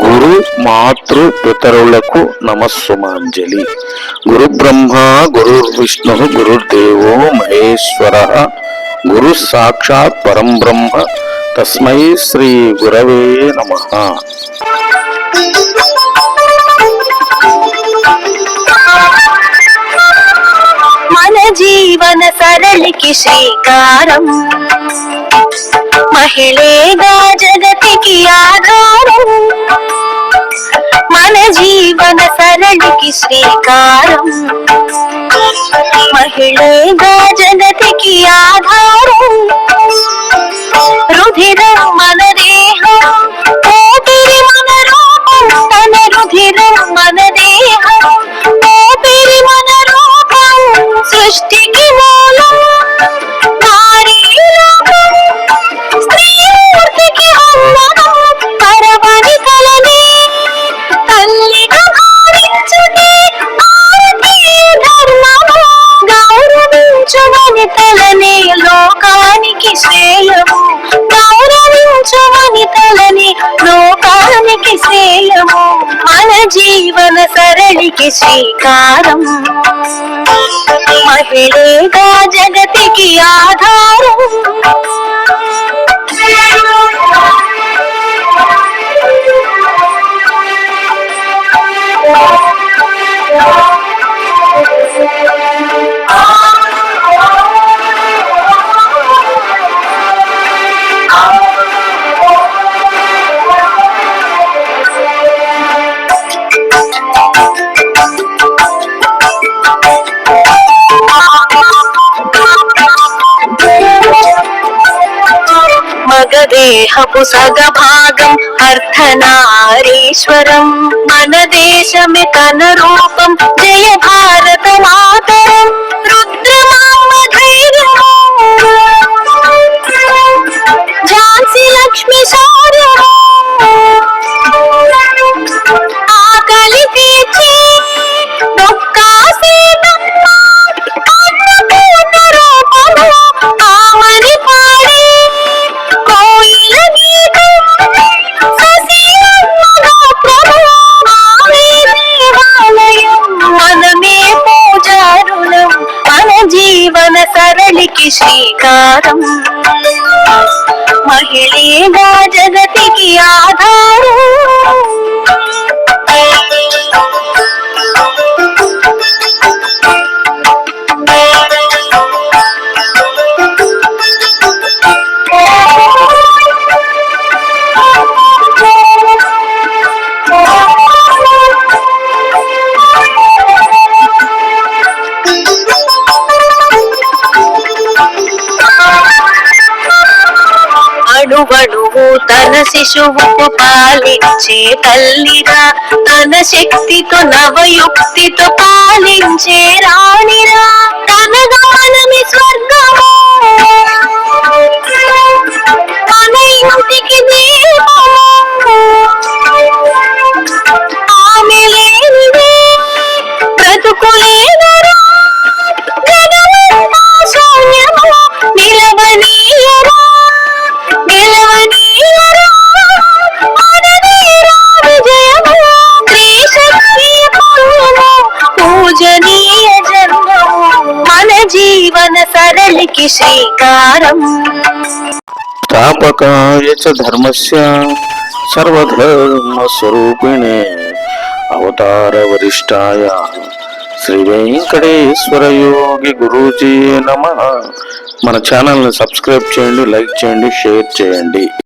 గురు మాతృ పితరులకు నమస్సుమాంజలి. గురు బ్రహ్మ గురు విష్ణు గురుదేవో మహేశ్వర. గురు సాక్షాత్ పరం బ్రహ్మ. తస్మై శ్రీ గురవే నమ. మన జీవన సరళికి శ్రీకారం. మహిళేగా జగతికి ఆధారం మన జీవన సరళికి శ్రీకారం మహిళేగా జగతికి ఆధారం రుధిరం మన దేహం ఊపిరి మన రూపం తన రుధిరం మన దేహం లోకానికి శ్రేయము మన జీవన సరళికి శ్రీకారం మహిళేగా జగతికి ఆధారం మగదేహపు సగభాగం అర్థనారీశ్వరం మన దేశమే తన రూపం. జయ భారత మాత సరళికి శ్రీకారం మహిళేగా జగతికి ఆధారం అణువణువు తన శిశువుకు పాలించే తల్లిరా. తన శక్తితో నవయుక్తితో పాలించే రాణిరా. తన గానమి స్వర్గం సరళికి శ్రీకారం. తాపకాయ చ ధర్మస్య సర్వధర్మ స్వరూపిణే అవతార వరిష్టాయ శ్రీ వెంకటేశ్వర యోగి గురూజీ నమ. మన ఛానల్ని సబ్స్క్రైబ్ చేయండి లైక్ చేయండి షేర్ చేయండి.